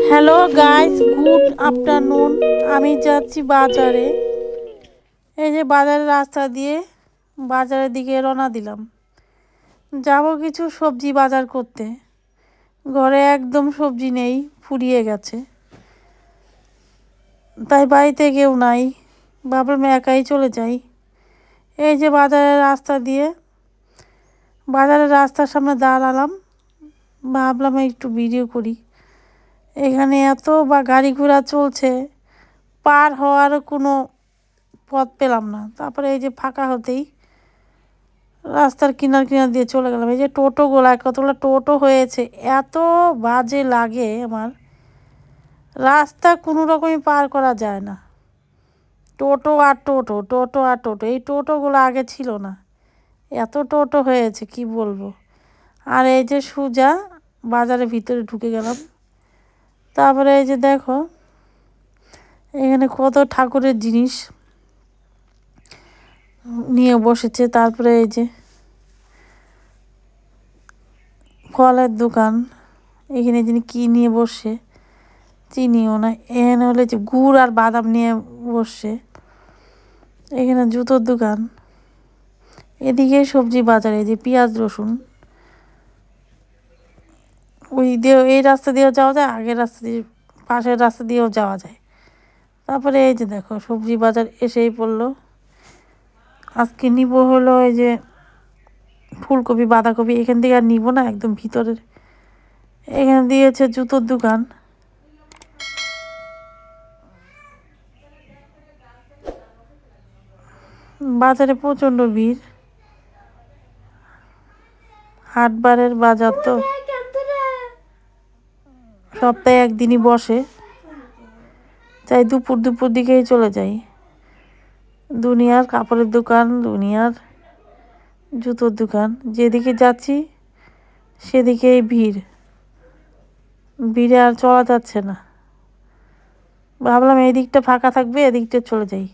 Hello guys good afternoon আমি যাচ্ছি বাজারে। এই যে বাজারের রাস্তা দিয়ে বাজারের দিকে রওনা দিলাম। যাব কিছু সবজি বাজার করতে। ঘরে একদম সবজি নেই, ফুরিয়ে গেছে। তাই বাড়িতে কেউ নাই। ভাবলাম একাই চলে যাই। এই যে বাজারের রাস্তা দিয়ে বাজারের রাস্তার সামনে দাঁড়ালাম। ভাবলাম একটু ভিডিও করি। এখানে এত বা গাড়ি ঘোড়া চলছে, পার হওয়ার কোনো পথ পেলাম না। তারপরে এই যে ফাঁকা হতেই রাস্তার কিনার কিনার দিয়ে চলে গেলাম। এই যে টোটো টোটোগুলো কতগুলো টোটো হয়েছে, এত বাজে লাগে আমার। রাস্তা কোনো রকমই পার করা যায় না। টোটো আর টোটো টোটো আর টোটো, এই টোটোগুলো আগে ছিল না। এত টোটো হয়েছে, কি বলব? আর এই যে সুজা, বাজারের ভিতরে ঢুকে গেলাম। তারপরে এই যে দেখো, এখানে কত ঠাকুরের জিনিস নিয়ে বসেছে। তারপরে এই যে ফলের দোকান, এখানে যিনি কী নিয়ে বসে চিনিও না। এখানে হলে যে গুড় আর বাদাম নিয়ে বসছে এখানে জুতোর দোকান, এদিকে সবজি বাজারে যে পেঁয়াজ রসুন। ওই দিয়ে, এই রাস্তা দিয়েও যাওয়া যায়, আগের রাস্তা দিয়ে, পাশের রাস্তা দিয়েও যাওয়া যায়। তারপরে এই যে দেখো, সবজি বাজার এসেই পড়ল। আজকে নিব হলো এই যে ফুলকপি, বাঁধাকপি, এখান থেকে আর নিব না, একদম ভিতরের। এখানে দিয়েছে জুতোর দোকান। বাজারে প্রচণ্ড ভিড়। হাটবারের বাজার তো। সপ্তাহে একদিনই বসে। তাই দুপুর দুপুর দিকেই চলে যাই। দুনিয়ার কাপড়ের দোকান, দুনিয়ার জুতোর দোকান। যেদিকে যাচ্ছি, সেদিকেই ভিড়। ভিড়ে আর চলা যাচ্ছে না। ভাবলাম এই দিকটা ফাঁকা থাকবে, এদিকটা চলে যাই।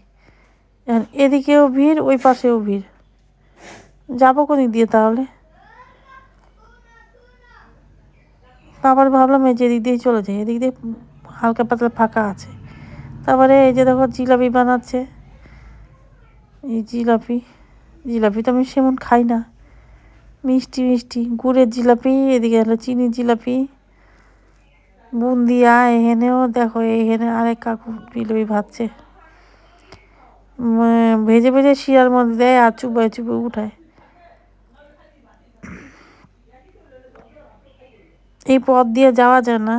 এদিকেও ভিড়, ওই পাশেও ভিড়। যাব কোন দিয়ে তাহলে? আবার ভাবলাম এই যে এদিক দিয়ে চলে যাই, এদিক দিয়ে হালকা পাতলা ফাঁকা আছে। তারপরে এই যে দেখো জিলাপি বানাচ্ছে। এই জিলাপি জিলাপি তো আমি সেমন খাই না। মিষ্টি মিষ্টি, গুড়ের জিলাপি, এদিকে হলো চিনি জিলাপি। বুন্দিয়া, এখানেও দেখো, এখানে আরেক কাকু জিলাপি ভাজছে। ভেজে ভেজে শিরার মধ্যে দেয় আর চুপায় চুপে, উঠায়। এই পথ দিয়ে যাওয়া যায় না।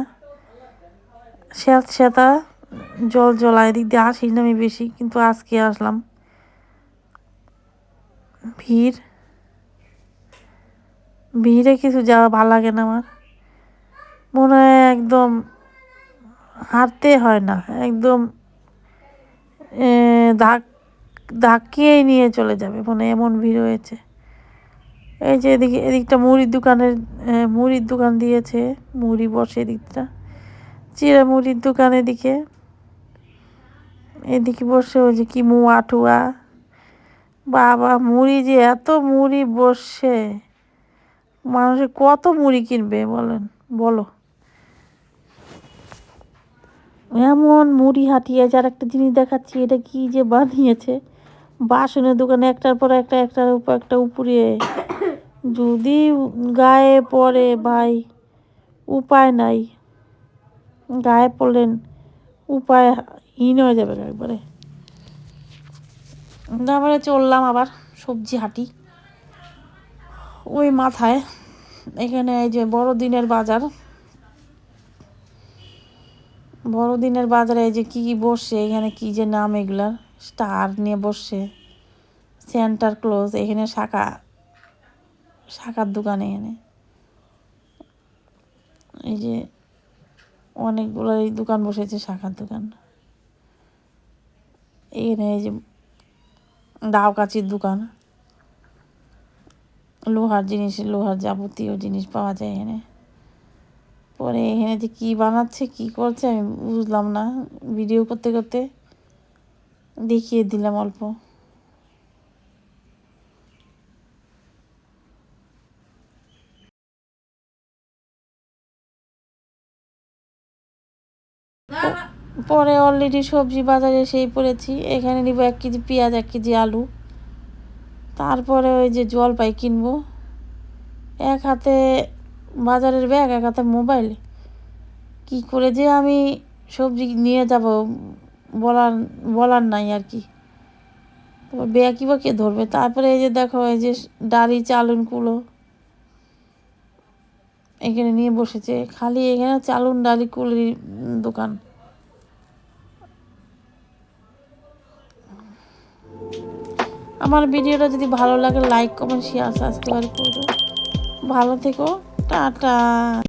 শ্যাত শ্যাতা জল জলায় দিক দিয়ে আসি না আমি বেশি, কিন্তু আজকে আসলাম। ভিড়। ভিড়ে কিছু যাওয়া ভালো লাগে না আমার। মনে হয় একদম হাঁটতে হয় না, একদম ধাক, ধাক্কিয়েই নিয়ে চলে যাবে, মনে এমন ভিড় হয়েছে। এই যে এদিকে, এদিকটা মুড়ির দোকানের মুড়ির দোকান দিয়েছে, মুড়ি বসে এদিকটা। চিরা মুড়ির দোকান এদিকে। এদিকে বসে ওই যে কি মুয়া টুয়া বাবা, মুড়ি যে এত মুড়ি বসছে মানুষে কত মুড়ি কিনবে বলেন? বলো। এমন মুড়ি হাঁটিয়ে যার একটা জিনিস দেখাচ্ছি, এটা কি যে বানিয়েছে। বাসনের দোকানে একটার পর একটা, একটার উপর একটা উপরে। যদি গায়ে পড়ে ভাই, উপায় নাই। গায়ে পড়লেন, উপায় হীন হয়ে যাবে একবারে। তারপরে চললাম আবার সবজি হাঁটি। ওই মাথায়, এখানে এই যে বড়দিনের বাজার। বড়দিনের বাজারে এই যে কী কী বসছে এখানে কী যে নাম এগুলার, স্টার নিয়ে বসছে সেন্টার ক্লোজ, এখানে শাখা শাখার দোকান এখানে এই যে অনেকগুলো এই দোকান বসেছে শাখার দোকান। এখানে এই যে ডাও কাচির দোকান। লোহার জিনিস, লোহার যাবতীয় জিনিস পাওয়া যায় এখানে। পরে এখানে যে কী বানাচ্ছে, কী করছে আমি বুঝলাম না। ভিডিও করতে করতে দেখিয়ে দিলাম অল্প। পরে অলরেডি সবজি বাজারে এসেই পড়েছি। এখানে নিব এক কেজি পেঁয়াজ, এক কেজি আলু। তারপরে ওই যে জলপাই কিনবো। এক হাতে বাজারের ব্যাগ, এক হাতে মোবাইল। কি করে যে আমি সবজি নিয়ে যাব বলার বলার নাই আর কি। তারপর ব্যাগই বা কে ধরবে? তারপরে এই যে দেখো, এই যে ডালি চালুন কুলো। এখানে নিয়ে বসেছে। খালি এখানে চালুন ডালি কুলির দোকান। আমার ভিডিওটা যদি ভালো লাগে লাইক কমেন্ট শেয়ার সাবস্ক্রাইব করবে। ভালো থেকো, টাটা।